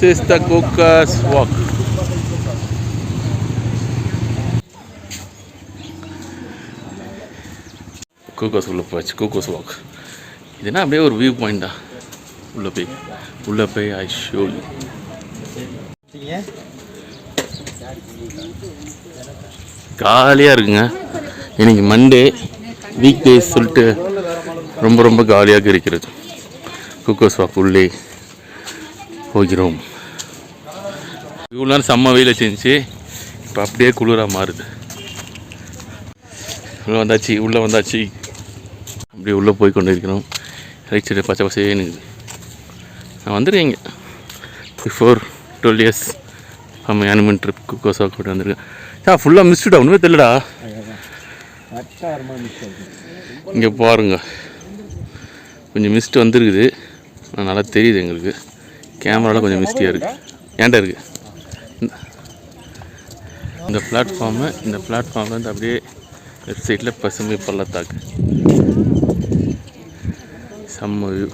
This is the Cookers Walk. கூக்கோஸ் உள்ள போச்சு கூக்கோஸ் walk இதுனா அப்படியே ஒரு வியூ பாயிண்டா உள்ளே போய். உள்ளே போய் ஐ ஷோ யூ காலியாக இருக்குங்க. இன்னைக்கு மண்டே வீக் டேஸ் சொல்லிட்டு ரொம்ப ரொம்ப காலியாக இருக்கிறது. குக்கோஸ் வாக் உள்ளே போகிறோம். இவ்வளோ நேரம் செம்ம வெயில் செஞ்சு இப்போ அப்படியே குளிராக மாறுது. உள்ளே வந்தாச்சு உள்ளே வந்தாச்சு. அப்படியே உள்ளே போய் கொண்டு இருக்கிறோம் ரைட் சைடு பச்சை பசேன்னு இருக்குது. நான் இங்கே. பிஃபோர் டுவெல் இயர்ஸ் ஆமாம் யானிமன் ட்ரிப் குக்கோஸ் கூட வந்திருக்கேன். சார் ஃபுல்லாக மிஸ்டுடா ஒன்றுமே தெரியலடா. இங்கே பாருங்க. கொஞ்சம் மிஸ்ட் வந்துருக்குது. ஆனால் நல்லா தெரியுது எங்களுக்கு. கேமராவில் கொஞ்சம் மிஸ்டியாக இருக்குது ஏன்டா இருக்குது இந்த பிளாட்ஃபார்மு இந்த பிளாட்ஃபார்ம்ல இருந்து அப்படியே லெஃப்ட் சைடில் பசுமை பள்ளத்தாக்கு. செம்ம வியூ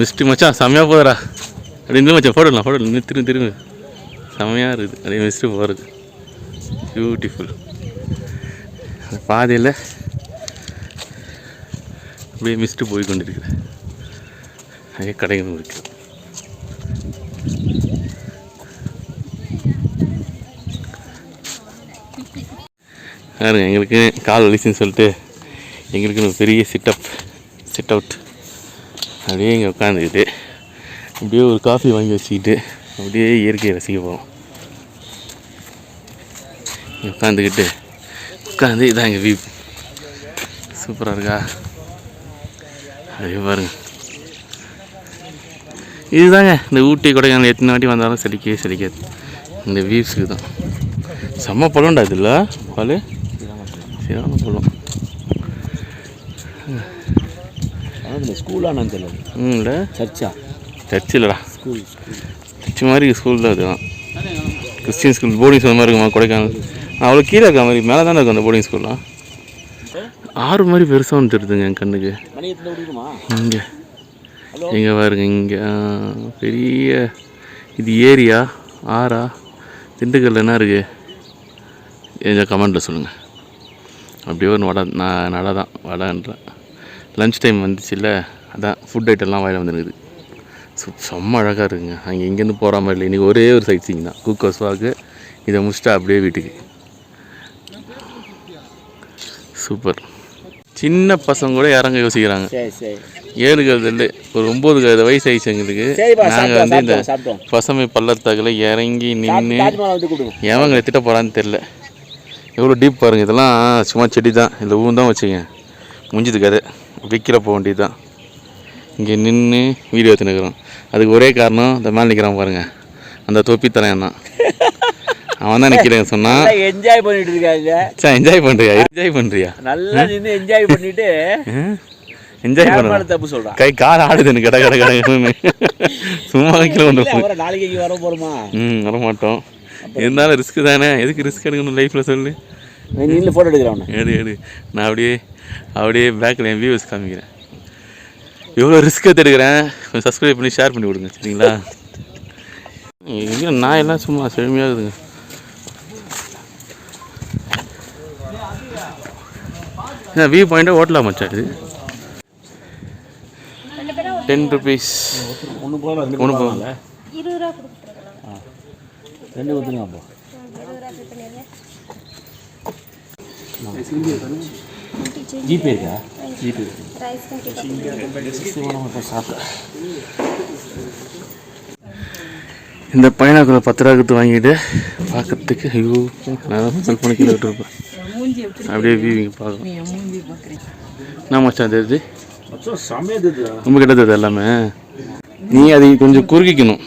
மிஸ்டி மச்சான் செம்மையாக போகுதுடா. அப்படி இந்த மச்சான் போடலாம் போடலாம் திரும்பி திரும்ப. செம்மையாக இருக்குது. அப்படியே மிஸ்ட்டு போகிறது பியூட்டிஃபுல் பாதையில் அப்படியே மிஸ்ட்டு போய் கொண்டிருக்குது. நிறைய கடைகளும் இருக்குது பாருங்க எங்களுக்கு கால் வலிச்சுன்னு சொல்லிட்டு எங்களுக்கு ஒரு பெரிய சிட்டப் சிட் அவுட் அப்படியே இங்கே உட்காந்துக்கிட்டு அப்படியே ஒரு காஃபி வாங்கி வச்சுக்கிட்டு அப்படியே இயற்கையை ரசிக்க போகிறோம் உட்காந்துக்கிட்டு உட்காந்து இதான் எங்கள் வீப் சூப்பராக இருக்கா? அப்படியே பாருங்க. இதுதாங்க இந்த ஊட்டி கொடைக்கானல் எத்தனை வாட்டி வந்தாலும் செடிக்கவே செடிக்காது இந்த வீவ்ஸுக்கு தான். செம்ம பழம்டா இதில் பால். சரியான பழம் இந்த ஸ்கூலானு தெரியல. ம் இல்லை. சர்ச்சா. சர்ச் இல்லைடா. ஸ்கூல் சர்ச் மாதிரி ஸ்கூல் தான் அதுதான் கிறிஸ்டின் ஸ்கூல் போர்டிங் ஸ்கூல் மாதிரி இருக்குமா கொடைக்கானல்? அவ்வளோ கீழே இருக்க மாதிரி மேலே தானே இருக்கும் அந்த போர்டிங் ஸ்கூல்லாம்? ஆறு மாதிரி பெருசாக ஒன்று தெரியுதுங்க என் கண்ணுக்கு. இங்கே. எங்கே பாருங்க இங்கே. பெரிய இது ஏரியா ஆறா. திண்டுக்கல்ல என்ன இருக்கு? இந்த கமெண்டில் சொல்லுங்கள் அப்படியே ஒரு வடை நான் நடை தான் வடைன்றேன் லஞ்ச் டைம் வந்துச்சுல்ல அதான் ஃபுட் ஐட்டம்லாம் வாயில் வந்துருக்குது. சு செம்ம அழகாக இருக்குங்க. அங்கே இங்கேருந்து போகிற மாதிரி இல்லை. இன்றைக்கி ஒரே ஒரு சைட் சீங் தான். குக்கோஸ் வாக்கு இதை முடிச்சுட்டு அப்படியே வீட்டுக்கு. சூப்பர் சின்ன பசங்க கூட இறங்க யோசிக்கிறாங்க? ஏழு கழுது இல்லை ஒரு ஒம்பது கழுது வயசு ஆயிடுச்சு எங்களுக்கு. நாங்கள் வந்து இந்த பசுமை பள்ளத்தாக்கில் இறங்கி நின்று தாஜ்மஹால் வந்து கொடுங்க எவங்க திட்ட போகிறான்னு தெரில எவ்வளோ டீப் பாருங்கள் இதெல்லாம் சும்மா செடி தான் இதில் ஊன் தான் வச்சுங்க முடிஞ்சது கதை விற்கிற போக வேண்டியது தான் இங்கே நின்று வீடியோ எடுத்துனுக்குறோம் அதுக்கு ஒரே காரணம் இந்த மேலே நிற்கிறான் பாருங்கள் அந்த தொப்பி தலையன் தான் அவன் தான் நிற்கிறேன் சொன்னான் என்ஜாய் பண்ணிட்டு இருக்காங்க சார் என்ஜாய் பண்ணுறியா என்ஜாய் பண்ணுறியா நல்லா நின்று என்ஜாய் பண்ணிட்டு என்ஜாய் பண்ண தப்பு சொல்றான் கை கால் ஆடுதுன்னு கட கட கடன்னு சும்மா வைக்கல ஒன்று நாளைக்கு வர போறோமா? ம் வரமாட்டோம். இருந்தாலும் ரிஸ்க் தானே? எதுக்கு ரிஸ்க் எடுக்கணும் லைஃப்பில் சொல்லு. நின்று போட்டோ எடுக்கிறேன் எடு எடு. நான் அப்படியே அப்படியே பேக்கில் என் வியூஸ் காமிக்கிறேன். எவ்வளோ ரிஸ்க் எடுத்துக்கிறேன் கொஞ்சம் சப்ஸ்கிரைப் பண்ணி ஷேர் பண்ணி விடுங்க சரிங்களா? எங்கே நான் எல்லாம் சும்மா செழுமையாக இருக்குதுங்க. என்ன வியூ பாயிண்ட்டாக ஓட்டலாம் மச்சான் இது? டென் ருபீஸ் ஒன்று போகலாம் ஒன்று கொடுத்துருக்கலாம் ரெண்டு கொடுத்துருங்க அப்போ ஜிபே இருக்கா? ஜிபே இந்த பைனாக்குள்ள பத்து ரூபா கொடுத்து வாங்கிட்டு பார்க்கறதுக்கு ஐயோ நான் செல் பண்ணி கீழே விட்டுருப்பேன். அப்படியே வியூ இங்கே பார்க்கலாம். என்ன மச்சான் தெரியுது ரொம்ப கிட்டது எல்லாமே? நீ அதை கொஞ்சம் குறுக்கிக்கணும்.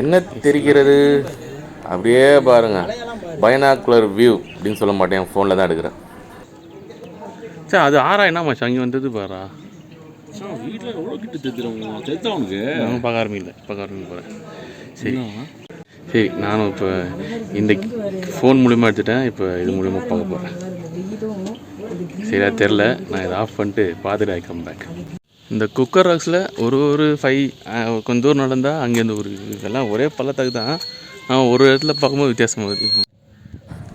என்ன தெரிகிறது? அப்படியே பாருங்க. பைனாக்குலர் வியூ அப்படின்னு சொல்ல மாட்டேன் ஃபோனில் தான் எடுக்கிறேன். சரி அது ஆறா என்ன மச்சான்? அங்கே வந்தது பாரா. வீட்டில் எவ்வளோ கிட்ட தெரிஞ்சிடும் தெரிஞ்சா உனக்கு. நானும் பார்க்க ஆரம்பிக்கல பார்க்க ஆரம்பிக்க போகிறேன் சரி. சரி நானும் இப்போ இந்த ஃபோன் மூலிமா எடுத்துட்டேன். இப்போ இது மூலிமா பார்க்க போகிறேன் சரியா தெரில நான் இதை ஆஃப் பண்ணிட்டு பார்த்துட்டு ஐ கம் பேக் இந்த குக்கர் ராக்ஸில் ஒரு ஒரு ஃபைவ் கொஞ்சம் தூரம் நடந்தால் அங்கேருந்து ஒரு இதெல்லாம் ஒரே பள்ளத்தாக்கு தான். ஆனால் ஒரு இடத்துல பார்க்கும்போது வித்தியாசமாக வருது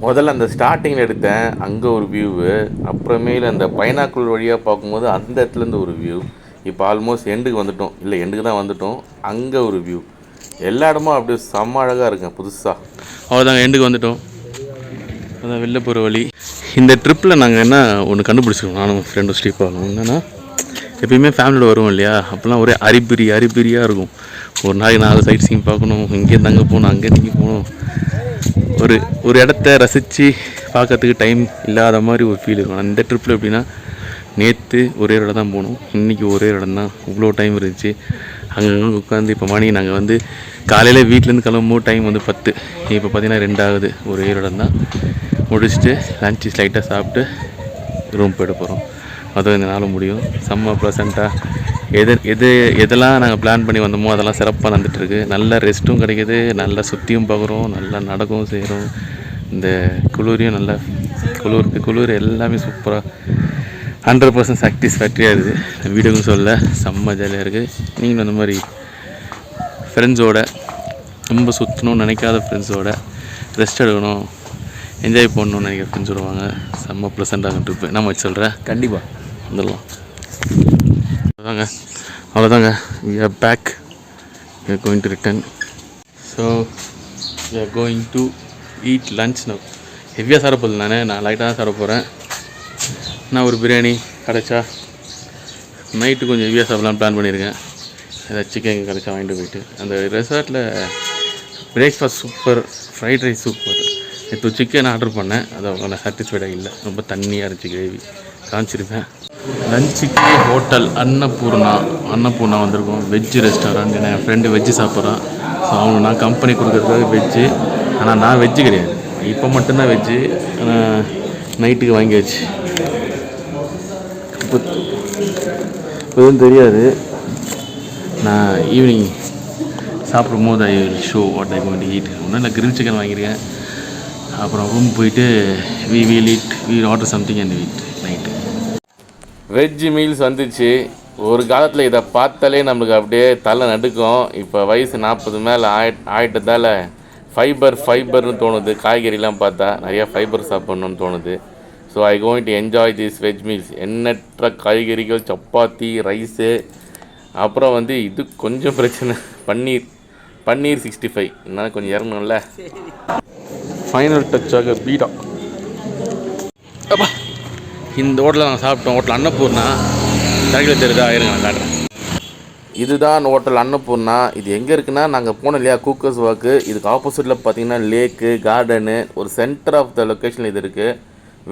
முதல்ல அந்த ஸ்டார்டிங்கில் எடுத்தேன். அங்கே ஒரு வியூவு அப்புறமேல அந்த பைனாக்குள் வழியாக பார்க்கும்போது அந்த இடத்துலேருந்து ஒரு வியூ இப்போ ஆல்மோஸ்ட் எண்டுக்கு வந்துட்டோம். இல்லை எண்டுக்கு தான் வந்துட்டோம். அங்கே ஒரு வியூ எல்லா இடமும் அப்படியே செம்ம அழகாக இருக்குங்க புதுசாக அவ்வளோதாங்க எண்டுக்கு வந்துட்டோம். அதான் வெளில போகிற வழி. இந்த ட்ரிப்பில் நாங்கள் என்ன ஒன்று கண்டுபிடிச்சிருக்கோம்? நானும் ஃப்ரெண்டும் ஸ்டீப்பாகும் என்னென்னா எப்பயுமே ஃபேமிலியோட வருவோம் இல்லையா? அப்போல்லாம் ஒரே அரிபிரி அரிபிரியாக இருக்கும். ஒரு நாளைக்கு நாலு சைட் சீன் பார்க்கணும். இங்கேருந்து அங்கே போகணும் அங்கே இங்கே போகணும். ஒரு ஒரு இடத்த ரசித்து பார்க்கறதுக்கு டைம் இல்லாத மாதிரி ஒரு ஃபீல் இருக்கும். அந்த ட்ரிப்பில் எப்படின்னா நேற்று ஒரே இடம் தான் போனோம். இன்றைக்கி ஒரே இடம் தான் இவ்வளோ டைம் இருந்துச்சு. அங்கே உட்காந்து இப்போ மணி நாங்கள் வந்து காலையில் வீட்டிலேருந்து கிளம்பும்போது டைம் வந்து பத்து. இப்போ பார்த்தீங்கன்னா ரெண்டாவது ஒரே இடம் தான் முடிச்சுட்டு லஞ்சு ஸ்லைட்டாக சாப்பிட்டு ரூம் போயிட போகிறோம் அதுவும் இந்த நாளும் முடியும். செம்ம ப்ளசண்ட்டாக எது எது எதெல்லாம் நாங்கள் பிளான் பண்ணி வந்தோமோ அதெல்லாம் சிறப்பாக நடந்துகிட்ருக்கு நல்ல ரெஸ்ட்டும் கிடைக்கிது. நல்லா சுற்றியும் பார்க்குறோம் நல்லா நடக்கவும் செய்கிறோம் இந்த குளிரையும் நல்லா குளிருக்கு குளிர் எல்லாமே சூப்பராக ஹண்ட்ரட் பர்சன்ட் சாட்டிஸ்ஃபேக்ட்ரியாக இருக்குது. வீடுக்கும் சொல்ல செம்ம ஜாலியாக இருக்குது நீங்களும் அந்த மாதிரி ஃப்ரெண்ட்ஸோட ரொம்ப சுற்றணும்னு நினைக்காத ஃப்ரெண்ட்ஸோட ரெஸ்ட் எடுக்கணும். என்ஜாய் பண்ணணும்னு நினைக்கிற ஃப்ரெண்ட்ஸோட வாங்க செம்ம ப்ளசண்ட்டாக ட்ரிப்பு மாதிரி சொல்கிறேன் கண்டிப்பாக வந்துடலாம். அவ்வளோதாங்க அவ்வளோதாங்க we are back we are going to return so we are going to eat lunch no ஹெவியாக சாப்பிட போகுது நானே. நான் லைட்டாக தான் சாப்பிட போகிறேன் நான் ஒரு பிரியாணி கிடைச்சா நைட்டு கொஞ்சம் ஹெவியாக சாப்பிடலாம்னு பிளான் பண்ணியிருக்கேன். ஏதாவது சிக்கன் கிடைச்சா வாங்கிட்டு போயிட்டு. அந்த ரெசார்ட்டில் breakfast super fried rice super இப்போ சிக்கன் ஆர்டர் பண்ணேன். அது அவங்க சாட்டிஸ்ஃபைடாக இல்லை. ரொம்ப தண்ணியாக இருந்துச்சு கிரேவி காமிச்சிருப்பேன். லஞ்சுக்கு ஹோட்டல் அன்னபூர்ணா. அன்னபூர்ணா வந்திருக்கோம். வெஜ்ஜு ரெஸ்டாரண்ட் என் ஃப்ரெண்டு வெஜ்ஜு சாப்பிட்றான். ஸோ அவங்க நான் கம்பெனி கொடுக்குறதுக்காக வெஜ்ஜு ஆனால் நான் வெஜ்ஜு கிடையாது. இப்போ மட்டும்தான் வெஜ்ஜு நைட்டுக்கு வாங்கியாச்சு. இப்போ எதுவும் தெரியாது. நான் ஈவினிங் சாப்பிடும் போது I show what I going eat ஒன்றும் இல்லை கிரில் சிக்கன் வாங்கியிருக்கேன். அப்புறம் ரூம் போயிட்டு we will eat we order something and we'd night veg meals வந்துச்சு ஒரு காலத்தில் இதை பார்த்தாலே நம்மளுக்கு அப்படியே தலை நடுக்கும். இப்போ வயசு நாற்பது மேலே ஆயி ஆயிட்டதால் ஃபைபர் ஃபைபர்னு தோணுது. காய்கறிலாம் பார்த்தா நிறையா ஃபைபர் சாப்பிட்ணுன்னு தோணுது. So I going to enjoy this veg meals எண்ணற்ற காய்கறிகள் சப்பாத்தி ரைஸு அப்புறம் வந்து இது கொஞ்சம் பிரச்சனை. பன்னீர். பன்னீர் சிக்ஸ்டி ஃபைவ் என்ன கொஞ்சம் இறங்கணும்ல? ஃபைனல் டச்சாக பீடா. அப்பா இந்த ஹோட்டலில் நாங்கள் சாப்பிட்டோம். ஹோட்டல் அன்னபூர்ணா. தரையில் தெரியுதா? இருங்க நான் காட்டுறேன். இதுதான் ஹோட்டல் அன்னபூர்ணா. இது எங்கே இருக்குன்னா நாங்கள் போனோம் இல்லையா கூக்கர்ஸ் வாக்கு இதுக்கு ஆப்போசிட்டில் பார்த்தீங்கன்னா லேக்கு கார்டனு ஒரு சென்டர் ஆஃப் த லொக்கேஷன் இது இருக்குது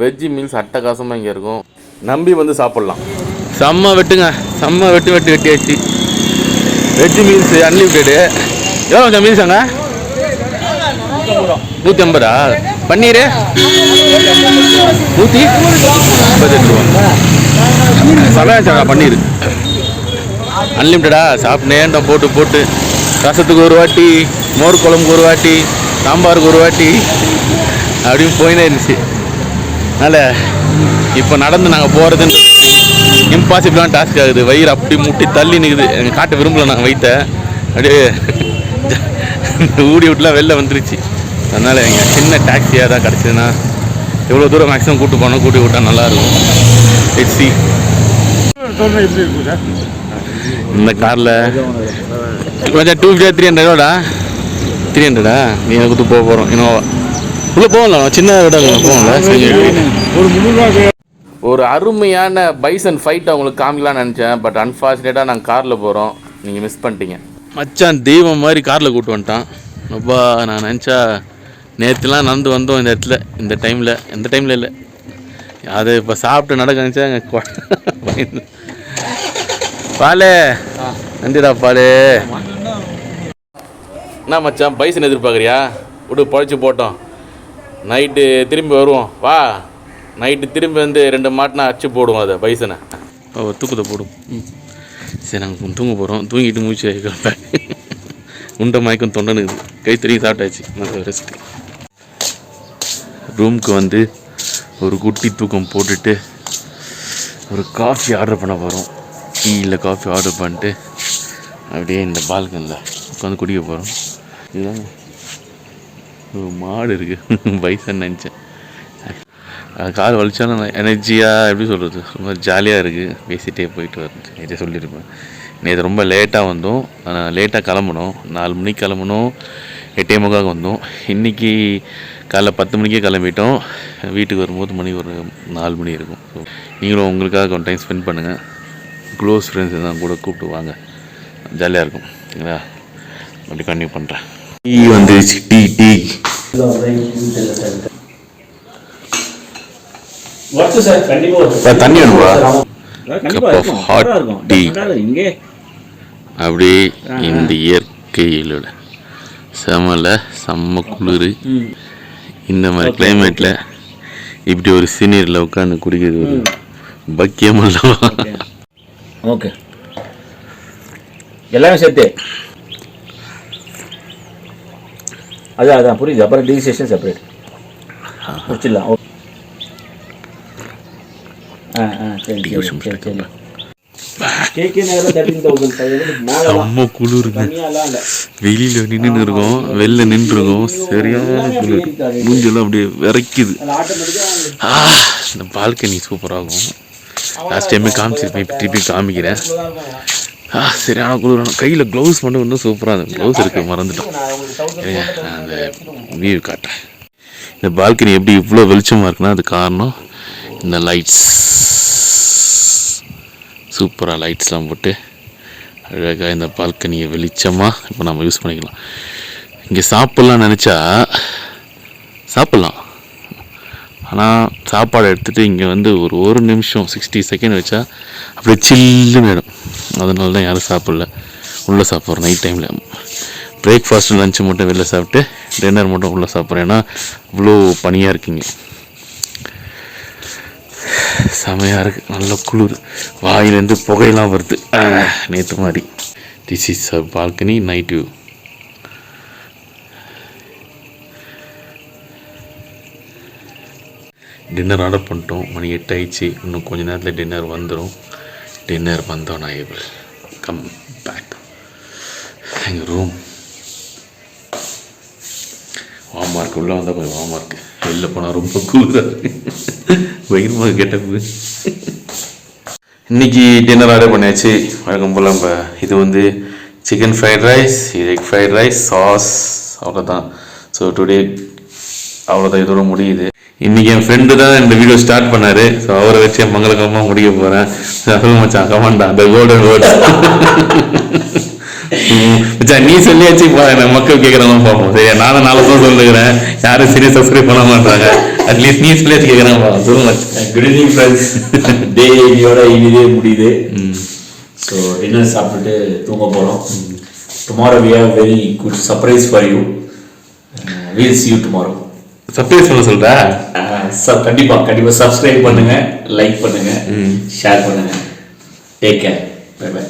வெஜ்ஜு மீல்ஸ் அட்டகாசமாக இங்கே இருக்கும். நம்பி வந்து சாப்பிட்லாம். செம்ம வெட்டுங்க. செம்ம வெட்டு வெட்டு வெட்டியாச்சு. வெஜ்ஜு மீல்ஸ் அன்லிமிட்டெடு எவ்வளோ மீல்ஸாங்க நூற்றி ஐம்பதா பன்னீர்? நூற்றி முப்பத்தெட்டு ரூபா. சமையாச்சா பன்னீர். அன்லிமிட்டடா சாப்பிட்டேன் போட்டு போட்டு. ரசத்துக்கு ஒரு வாட்டி மோர் குழம்புக்கு ஒரு வாட்டி சாம்பாருக்கு ஒரு வாட்டி. அப்படின்னு போயினே இருந்துச்சு. அதனால் இப்போ நடந்து நாங்கள் போகிறதுன்னு இம்பாசிபிளான டாஸ்க் ஆகுது. வயிறு அப்படி முட்டி தள்ளி நிற்குது எங்கள் காட்ட விரும்பல நாங்கள் வைத்த அப்படியே ஊடி விட்டுலாம் வெளில வந்துருச்சு. அதனால் எங்கள் சின்ன டாக்ஸியாக தான் கிடச்சிதுன்னா எவ்வளோ தூரம் மேக்ஸிமம் கூட்டு போனோம் கூட்டி விட்டா நல்லாயிருக்கும் ஹெச்சி இந்த காரில் கொஞ்சம் டூ ஃபிஃப்டியா த்ரீ ஹண்ட்ரடோடா த்ரீ ஹண்ட்ரடா நீ எனக்கு கொடுத்து போக போகிறோம் இனோவா உள்ளே போகலாம் சின்ன விட போகல ஒரு அருமையான பைசன் ஃபைட் அவங்களுக்கு காமிக்கலாம்னு நினச்சேன். பட் அன்ஃபார்ச்சுனேட்டாக நாங்கள் காரில் போகிறோம் நீங்கள் மிஸ் பண்ணிட்டீங்க. மச்சான் தெய்வம் மாதிரி காரில் கூப்பிட்டு வந்துட்டான். அப்பா நான் நினச்சா நேற்றுலாம் நடந்து வந்தோம் இந்த இடத்துல இந்த டைமில் எந்த டைமில் இல்லை. அது இப்போ சாப்பிட்டு நடக்க நினச்சா பாலே. நன்றிடா பாலே. என்ன மச்சான் பைசன் எதிர்பார்க்குறியா? விடு பொழைச்சி போட்டோம். நைட்டு திரும்பி வருவோம். வா. நைட்டு திரும்பி வந்து ரெண்டு மாட்டினா அச்சு போடுவோம் அதை பைசனை. ஓ தூக்கத்தை போடும். ம். சரி நாங்கள் தூங்க போகிறோம் தூங்கிட்டு மூச்சு கிளம்பேன் உண்டை மயக்கம் தொண்டனுக்குது. கை தெரியும் சாப்பிட்டாச்சு. நல்ல ரெஸ்ட் ரூமுக்கு வந்து ஒரு குட்டி தூக்கம் போட்டுட்டு ஒரு காஃபி ஆர்டர் பண்ண போகிறோம் டீயில் காஃபி ஆர்டர் பண்ணிட்டு அப்படியே இந்த பால்கனில் உட்காந்து குடிக்க போகிறோம் இதுதான் ஒரு மாடு இருக்குது பைசன் நினச்சேன். கால் வலிச்சாலும் எனர்ஜியாக எப்படி சொல்கிறது ரொம்ப ஜாலியாக இருக்குது பேசிகிட்டே போயிட்டு வரது நேற்று சொல்லியிருப்பேன். நேற்று ரொம்ப லேட்டாக வந்தோம். லேட்டாக கிளம்பணும் நாலு மணிக்கு கிளம்பணும் எட்டே முக்காக வந்தோம். இன்றைக்கி காலைல பத்து மணிக்கே கிளம்பிட்டோம். வீட்டுக்கு வரும்போது மணி ஒரு நாலு மணி இருக்கும். ஸோ நீங்களும் உங்களுக்காக கொஞ்சம் டைம் ஸ்பெண்ட் பண்ணுங்கள் க்ளோஸ் ஃப்ரெண்ட்ஸ் தான் கூட கூப்பிட்டு வாங்க. ஜாலியாக இருக்கும். சரிங்களா? அப்படி கண்டினியூ பண்ணுறேன் டீ வந்துருச்சு. டீ டீ தண்ணி வேணுமா? இருக்கும். tea. பரவாயில்ல, இங்கே. அப்படியே இந்த இயற்கையிலோட செமல செம்ம குளிர். இந்த மாதிரி கிளைமேட்டில் இப்படி ஒரு சீனியரில் உட்காந்து குடிக்கிறது ஒரு பக்கியம் அல்லவா ஓகே எல்லாமே சேர்த்து. அதான் அதான் புரியுது. அப்புறம் டி செஷன் செப்பரேட் முடிச்சிடலாம் ஆ ஆ சரி சரி சரி தேர்ட்டின் தௌசண்ட் மேலே செம்ம குளிருங்க. வெளியில் நின்று இருக்கோம். வெளில நின்றுருக்கோம். சரியான குளிர். மூஞ்செல்லாம் அப்படியே விரைக்குது. ஆ இந்த பால்கனி சூப்பராகும் லாஸ்ட் டைமே காமிச்சிருப்பேன். இப்போ திருப்பி காமிக்கிறேன். ஆ சரியான குளிர். கையில் க்ளவுஸ் மட்டும் இன்னும் சூப்பராக இருந்தது. க்ளவுஸ் இருக்குது மறந்துட்டோம். அந்த வியூ காட்டுறேன். இந்த பால்கனி எப்படி இவ்வளோ வெளிச்சமாக இருக்குன்னா அது காரணம் இந்த லைட்ஸ் சூப்பராக லைட்ஸ்லாம் போட்டு அழகாக இந்த பால்கனியை வெளிச்சமாக இப்போ நம்ம யூஸ் பண்ணிக்கலாம். இங்கே சாப்பிட்லாம் நினச்சா சாப்பிட்லாம். ஆனால் சாப்பாடு எடுத்துகிட்டு இங்கே வந்து ஒரு ஒரு நிமிஷம் சிக்ஸ்டி செகண்ட் வச்சா அப்படியே சில்லுன்னு ஆகிடும் அதனால தான் யாரும் சாப்பிடல. உள்ளே சாப்பிட்றோம் நைட் டைமில் பிரேக்ஃபாஸ்ட்டு லஞ்சு மட்டும் வெளில சாப்பிட்டு டின்னர் மட்டும் உள்ளே சாப்பிட்றேன். ஏன்னா இவ்வளோ பனியாக இருக்குங்க. செமையாக இருக்குது நல்ல குளிர். வாயிலேருந்து புகையெல்லாம் வருது. நேற்று மாதிரி this is a balcony night view dinner order பண்ணிட்டோம். மணி எட்டு ஆயிடுச்சு. இன்னும் கொஞ்ச நேரத்தில் டின்னர் வந்துடும் டின்னர் வந்தோம் நான் ஏபிள் கம் பேக் எங்கள் ரூம் வாமா இருக்கு உள்ளே வந்தால் கொஞ்சம் வாமா வெளில போனால் ரொம்ப கூலாக இருக்குது பயங்கரமாக கெட்டப்பு இன்னைக்கு டின்னர் ஆர்டர் பண்ணியாச்சு. வழக்கம் போல் நம்ம இது வந்து chicken fried rice egg fried rice sauce அவ்வளோதான் ஸோ டுடே அவ்வளோதான் இதோட முடியுது. இன்னைக்கு என் ஃப்ரெண்டு தான் இந்த வீடியோ ஸ்டார்ட் பண்ணார். ஸோ அவரை வச்சு என் மங்களகரமாக முடிக்க போகிறேன் மச்சான் கமாண்டா த கோல்டன் வேர்ட்ஸ் மச்சான் நீ சொல்லியாச்சு மக்கள் கேட்குறாங்க பார்ப்போம். சரியா? நானும் நாலு தான் சொல்லுகிறேன். யாரும் சரி சப்ஸ்கிரைப் பண்ண மாட்டாங்க. அட்லீஸ்ட் நீ சொல்லியாச்சு கேட்குறாங்க பா சொல்லுங்க குட் ஈவினிங் ஃப்ரெண்ட்ஸ் டே இன்னையோட இனிதே முடியுது. ஸோ டின்னர் சாப்பிட்டுட்டு தூங்க போகிறோம் tomorrow we have very good surprise for you we'll see you tomorrow surprise பண்ண சொல்றா? கண்டிப்பாக கண்டிப்பாக சப்ஸ்கிரைப் பண்ணுங்க லைக் பண்ணுங்க ஷேர் பண்ணுங்க. Take care bye by